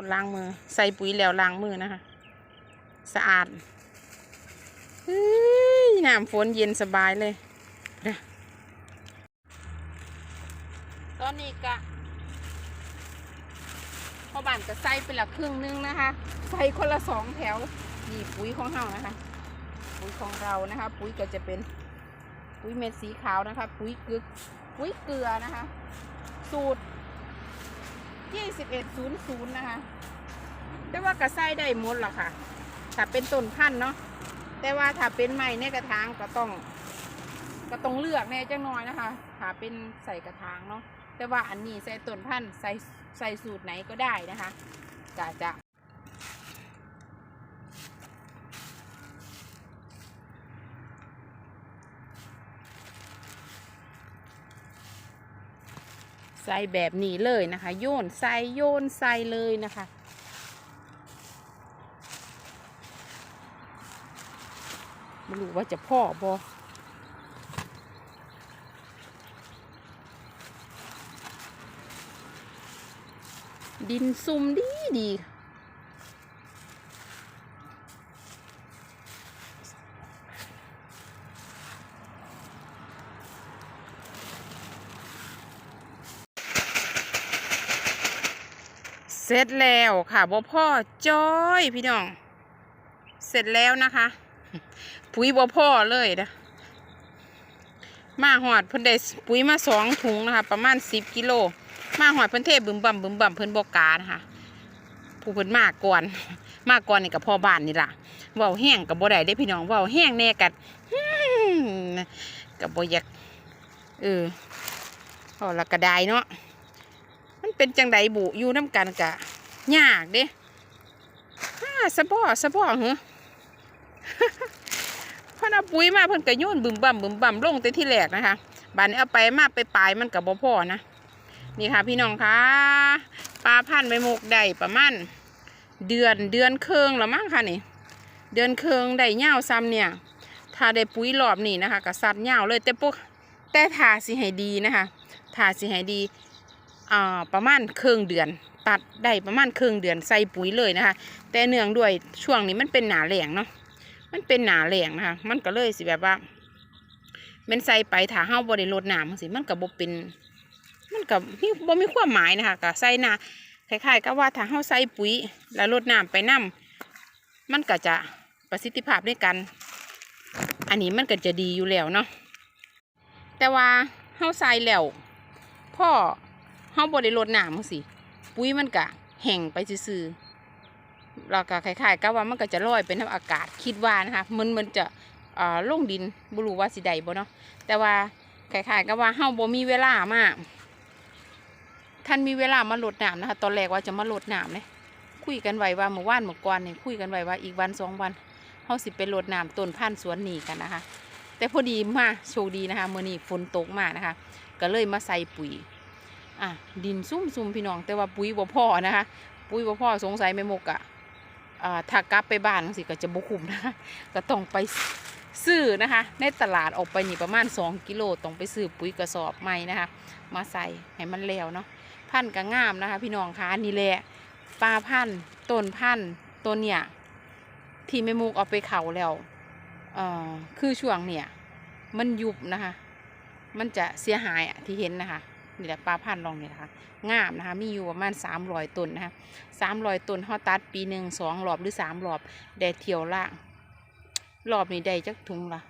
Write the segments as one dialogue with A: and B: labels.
A: คนล้างมือ ใส่ปุ๋ยแล้วล้างมือนะคะ สะอาดเฮ้ยน้ำฝนเย็นสบายเลยนะตอนนี้กะพอบ้านก็ใส่ไปละครึ่งนึงนะคะ ใส่คนละสองแถวนี่ปุ๋ยของเรานะคะ ปุ๋ยของเรานะคะ ปุ๋ยก็จะเป็นปุ๋ยเม็ดสีขาวนะคะ ปุ๋ยเกลือปุ๋ยเกลือนะคะ สูตร 2100 นะคะแต่ว่ากระไส้ได้หมดหรอค่ะ ถ้าเป็นต้นพันธุ์เนาะ แต่ว่าถ้าเป็นไม้ในกระถางก็ต้อง ก็ต้องเลือกแน่จังน้อยนะคะ ถ้าเป็นใส่กระถางเนาะ แต่ว่าอันนี้ใส่ต้นพันธุ์ใส่ใส่สูตรไหนก็ได้นะคะจะจะ ใส่แบบนี้เลยนะคะ โยนใส่โยนใส่เลยนะคะ ไม่รู้ว่าจะพ่อบอดินซุ่มดีดี เสร็จแล้วค่ะบ่พ่อจ้อยพี่น้อง เสร็จแล้วนะคะปุ๋ยบ่พ่อเลยนะมาหอดเพิ่นได้ปุ๋ยมาสองถุงนะคะ ประมาณสิบกิโลมาหอดเพิ่นเทบึมบั่มบึมบั่มเพิ่นบอกานะคะผู้เพิ่นมาก่อนมาก่อนนี่กับพ่อบ้านนี่ล่ะว้าแห้งกับบ่ได้ได้พี่น้องว้าแห้งแน่กัดกับบ่อยากเออพอละกระไดเนาะ เป็นจังไดบุอยู่น้ำกันกะยากเด้ฮ่าสะบอสะบอเหรอพิ่นาปุ๋ยมาเพิ่นก็โยนบึมบั่มบึมบั่มลงแต่ที่แรกนะคะบานนี้เอาไปมาไปปลายมันกับบ่พ่อนะนี่ค่ะพี่น้องคะปลาพันใบมกได้ประมาณเดือนเดือนเคืองละมั้งค่ะนี่เดือนเคืองได้เง่าซ้ำเนี่ย ถ้าได้ปุ๋ยรอบนี้นะคะก็สัดเง่าเลยแต่พวกแต่ทาสิให้ดีนะคะทาสิให้ดี ประมาณครึ่งเดือน ตัดได้ประมาณครึ่งเดือนใส่ปุ๋ยเลยนะคะ แต่เนื่องด้วยช่วงนี้มันเป็นหนาแหลงเนาะมันเป็นหนาแหลงนะคะ มันก็เลยสิแบบว่าเป็นใส่ไปถ้าเฮาบ่ได้ลดน้ำสิมันก็บ่เป็นมันก็มีบ่มีความหมายนะคะก็ใส่นาคล้ายๆกับว่าถ้าเฮาใส่ปุ๋ย แล้วลดน้ำไปนํมันก็จะประสิทธิภาพในการอันนี้มันก็จะดีอยู่แล้วเนาะแต่ว่าเฮาใส่แล้วพ่อ เฮาบ่ได้รดน้ำจังซี่ปุ๋ยมันก็แห้งไปซื่อๆแล้วก็คล้ายๆกับว่ามันก็จะลอยไปในอากาศคิดว่านะคะมันมันจะอ่อลงดินบรูว่าสิได้บ่เนาะแต่ว่าคล้ายๆกับว่าเฮาบ่มีเวลามาก ท่านมีเวลามารดน้ำนะคะ ตอนแรกว่าจะมารดน้ำเลยคุยกันไว้ว่าเมื่อวานเมื่อก่อนเนี่ยคุยกันไว้ว่าอีกวันสองวันเฮาสิไปรดน้ำต้นพันธุ์สวนนี่กันนะคะ แต่พอดีมาโชคดีนะคะเมื้อนี้ฝนตกมากนะคะ ก็เลยมาใส่ปุ๋ย อะดินซุ่มซุ่มพี่น้องแต่ว่าปุ๋ยบ่พ่อนะคะ ปุ๋ยบ่พ่อสงสัยแม่มกอะอ่าถ้ากลับไปบ้านสิก็จะบ่คุ้มนะคะก็ต้องไปซื้อนะคะ ในตลาดออกไปนี่ประมาณ 2 กิโลต้องไปซื้อปุ๋ยกระสอบใหม่นะคะ มาใส่ให้มันแล้วเนาะพันธุ์ก็งามนะคะ พี่น้องคะนี่แหละปลาพันธุ์ต้นพันธุ์ต้นเนี่ยที่แม่มุกเอาไปเขาแล้วเอ่อคือช่วงเนี่ย มันยุบนะคะ มันจะเสียหายอะที่เห็นนะคะ นี่แหละปลาพันธุ์ลองเนี่ยนะคะงามนะคะมีอยู่ประมาณสามร้อยต้นนะคะสามร้อยต้นเขาตัดปีหนึ่งสองรอบหรือสามรอบได้เที่ยวละรอบนี้ได้จักถุงละ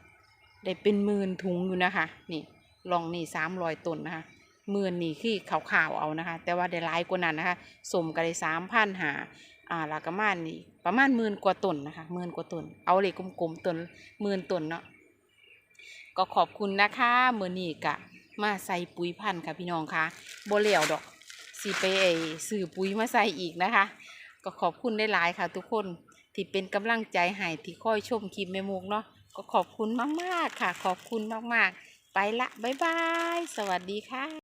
A: ได้เป็นหมื่นถุงอยู่นะคะ นี่ลองนี่สามร้อยต้นนะคะหมื่นนี่คือขาวๆเอานะคะ แต่ว่าได้หลายกว่านั้นนะคะสมกันได้สามพันหาอ่าล้วก็มานี่ประมาณหมื่นกว่าต้นนะคะหมื่นกว่าต้นเอาเลยกลมๆต้นหมื่นต้นเนาะก็ขอบคุณนะคะเมื่อนี้กะ มาใส่ปุ๋ยพันธุ์ค่ะพี่น้องคะโบเหลียวดอกสีไปไอ้สื่อปุ๋ยมาใส่อีกนะคะ ก็ขอบคุณได้หลายค่ะ ทุกคนที่เป็นกำลังใจให้ที่คอยชมคลิปแม่มุกเนาะก็ขอบคุณมากๆค่ะ ขอบคุณมากๆ ไปละบ๊ายบาย สวัสดีค่ะ